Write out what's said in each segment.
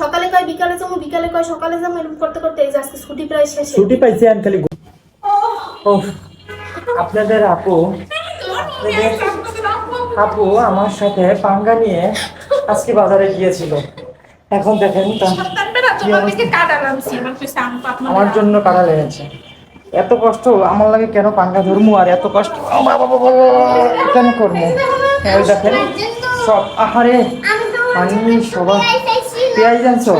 সকালে কয় বিকালে যাব বিকালে কয় সকালে যাব এরকম করতে করতে এই যে আজকে ছুটি প্রায় শেষ ছুটি পাইছি আমি খালি ও আপনাদের আপু আপনাদের আপু আমার সাথে পাঙ্গা নিয়ে আজকে বাজারে গিয়েছিল। এখন দেখেন আমার জন্য কাটা লেগেছে। এত কষ্ট আমার লাগে কেন পাঙ্গা ধরমু আর এত কষ্ট? কেন করব এই দেখেন সব আহারে পানি সবাই পেঁয়াজ আনছো?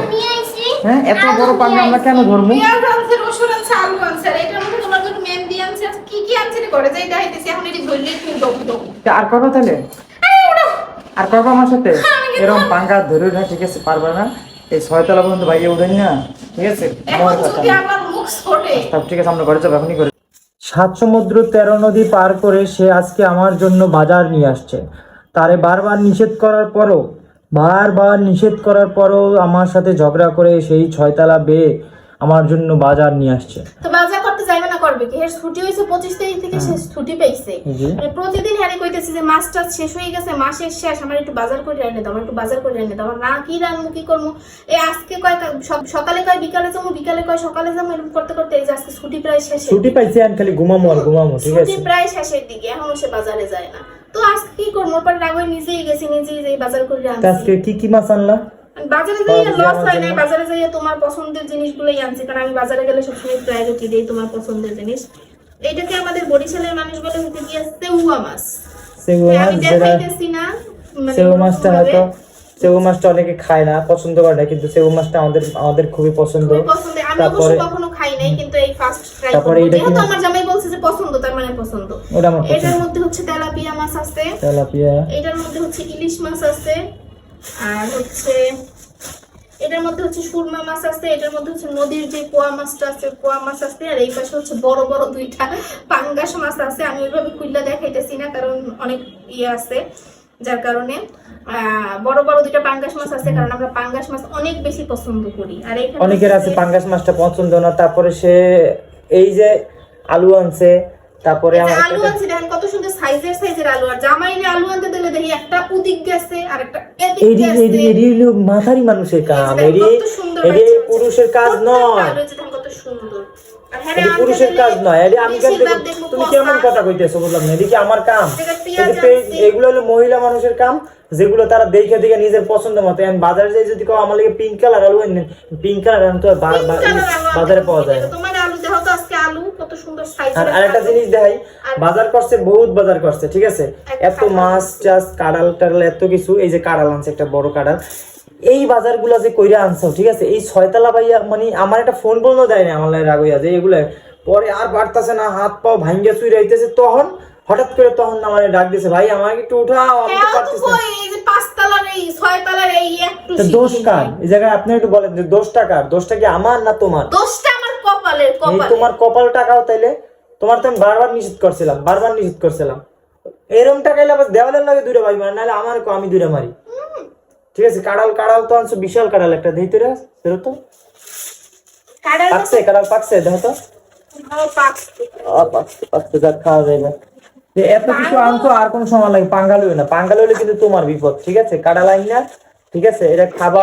হ্যাঁ? এত বড় পাঙ্গা আমরা কেন ধরমু? পেঁয়াজ আনছে, রসুন আনছে, আলু আনছে, আর এটার মধ্যে তোমার জন্য মেহেন্দি আনছে, আচ্ছা কি কি আনছে রে ঘরে? দেখাইতেছি, এখন এটি ধরলেই তুমি দৌড় দৌড়। আর করব তাহলে। আর করব আমার সাথে। এরকম পাঙ্গা ধরে না ঠিক আছে পারবে না। এই ছয়তলা পর্যন্ত বাইরে উঠেন না ঠিক আছে? সব ঠিক আছে আমরা ঘরে যাব এখনই করে সাত সমুদ্র তেরো নদী পার করে সে আজকে আমার জন্য বাজার নিয়ে আসছে। তারে বারবার নিষেধ করার পরও বারবার নিষেধ করার পরও আমার সাথে ঝগড়া করে সেই ছয়তলা বেয়ে আমার জন্য বাজার নিয়ে আসছে। তো বাজার করতে যাইবে না করবে কি? এর ছুটি হয়েছে পঁচিশ তারিখ থেকে সে ছুটি পাইছে মানে প্রতিদিন হ্যারি কইতেছি যে মাস টাস শেষ হয়ে গেছে মাসের শেষ আমার একটু বাজার করে এনে দাও আমার একটু বাজার করে এনে দাও। না কি রান্নু কি করব এই আজকে কয় সব- সকালে কয় বিকালে যাব বিকালে কয় সকালে যাব এরকম করতে করতে এই যে আজকে ছুটি প্রায় শেষ ছুটি পাইছে আমি খালি ঘুমামো আর ঘুমামো ঠিক আছে? ছুটি প্রায় শেষের দিকে এখনও সে বাজারে যায় না। তো আজকে কি করব? ওর পরে রাগ নিজেই গেছি নিজেই বাজার করে আনছি। আজকে কি কি মাছ আনলা? বাজারে লস হয় না বাজারে তোমার পছন্দের জিনিসগুলোই আনছি কারণ আমি বাজারে গেলে সবসময় প্রায়োরিটি দেই তোমার পছন্দের জিনিস। এইটাকে আমাদের বরিশালের মানুষ বলে হচ্ছে কি সেউয়া মাছ। সেগো হ্যাঁ, মাছ দেখাইতেছি না মানে মাছটা হয়তো সেগো মাছটা অনেকে খায় না পছন্দ করে না কিন্তু সেগো মাছটা আমাদের আমাদের খুবই পছন্দ। পছন্দ। আমি অবশ্য তারপরে কখনো খাই নাই কিন্তু এই ফার্স্ট ট্রাই তারপরে এটা কি? আমার জামাই বলছে যে পছন্দ তার মানে পছন্দ। এটার মধ্যে হচ্ছে মাছ আছে। তেলাপিয়া। এটার মধ্যে হচ্ছে ইলিশ মাছ আছে। আর হচ্ছে এটার মধ্যে হচ্ছে সুরমা মাছ আছে। এটার মধ্যে হচ্ছে নদীর যে পোয়া মাছটা আছে পোয়া মাছ আছে। আর এই পাশে হচ্ছে বড় বড় দুইটা পাঙ্গাস মাছ আছে। আমি ওইভাবে খুললা দেখাইতেছি না কারণ অনেক ইয়ে আছে যার কারণে। বড় বড় দুইটা পাঙ্গাস মাছ আছে কারণ আমরা পাঙ্গাস মাছ অনেক বেশি পছন্দ করি। আর অনেকের আছে পাঙ্গাস মাছটা পছন্দ না তারপরে সে এই যে আলু আনছে তারপরে আমার আলু আনছে দেখেন কত সুন্দর সাইজের সাইজের আলু আর জামাইলে আলু আনতে দিলে দেখি একটা উদিক গেছে আর একটা এদিক গেছে এডি এডি হলো মাথারি মানুষের যে এডি এডি পুরুষের কাজ নয় কত সুন্দর। হ্যাঁ আনতে পুরুষের কাজ নয় এডি আমি কেন? দেখব তুমি। কেমন কথা কইতেছো বললাম না এদিকে আমার কাম এগুলো হলো মহিলা মানুষের কাম যেগুলো তারা দেখে দেখে নিজের পছন্দ মতো এখন বাজারে যাই যদি কেউ আমার লাগে পিঙ্ক কালার আলু পিঙ্ক কালার আলু তো আর বা- Pink বা- color আলু বাজারে পাওয়া যায় না। আর আরেকটা জিনিস দেখাই বাজার করছে বহুত বাজার করছে ঠিক আছে? এত মাছ চাষ কাঁড়াল টাড়াল এত কিছু এই যে কাঁড়াল আনছে একটা বড় কাঁড়াল। এই বাজারগুলো যে কইরা আনছো ঠিক আছে? এই ছয়তলা ভাইয়া মানে আমার একটা ফোন দেয় না আমার লাগে রাগ হইয়া যে এগুলো পরে আর বাড়তাছে না হাত পাও ভাঙ্গে চুই রাইতেছে তখন হঠাৎ করে তখন আমার ডাক দিছে ভাই আমাকে একটু উঠাও আমি তো পারতেছি না। দোষ কার? এই জায়গায় আপনি একটু বলেন যে দোষটা কার? দোষটা কি আমার না তোমার? দোষটা আমার কপালের এই কপালে তোমার কপাল টাকাও তাইলে তোমার তো আমি বারবার নিষেধ করছিলাম বারবার নিষেধ করছিলাম। এরম টাকাইলে আবার দেওয়ালের লাগে দূরে ভাই মার নাহলে আমার আমি দূরে মারি। ঠিক আছে কাড়াল কাড়াল তো আনছো বিশাল কাড়াল একটা দেই তোরা ফেরত তো। কাঁড়াল পাকছে কাড়াল পাকছে দেখো তো। ভালো পাকছে। আ, পাকছে পাকছে যাক খাওয়া যায় না যে এত কিছু আনছো আর কোন সময় লাগে পাঙ্গাল হইবে না। পাঙ্গাল হইলে কিন্তু তোমার বিপদ ঠিক আছে? কাড়াল আইন না ঠিক আছে? এটা খাবার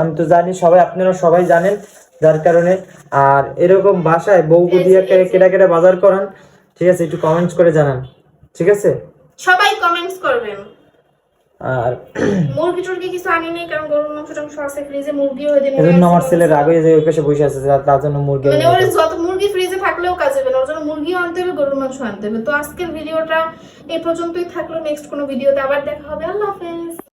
আমি তো জানি সবাই আপনারা সবাই জানেন। যার কারণে আর এরকম বাসায় বউ দিয়ে কেটা কেটা বাজার করান ঠিক আছে একটু কমেন্টস করে জানান ঠিক আছে? সবাই কমেন্টস করবেন। আর মুরগি টুরগি কিছু আনি নাই কারণ গরুর মাংস টাংস আছে ফ্রিজে মুরগি হয়ে দিন এজন্য আমার ছেলে রাগ হয়ে যায় ওই পাশে বসে আছে তার- জন্য মুরগি মানে ওর যত মুরগি ফ্রিজে থাকলেও কাজ হবে না ওর জন্য মুরগিও আনতে হবে গরুর মাংস আনতে হবে। তো আজকের ভিডিওটা এই পর্যন্তই থাকল নেক্সট কোনো ভিডিওতে আবার দেখা হবে। আল্লাহ হাফেজ।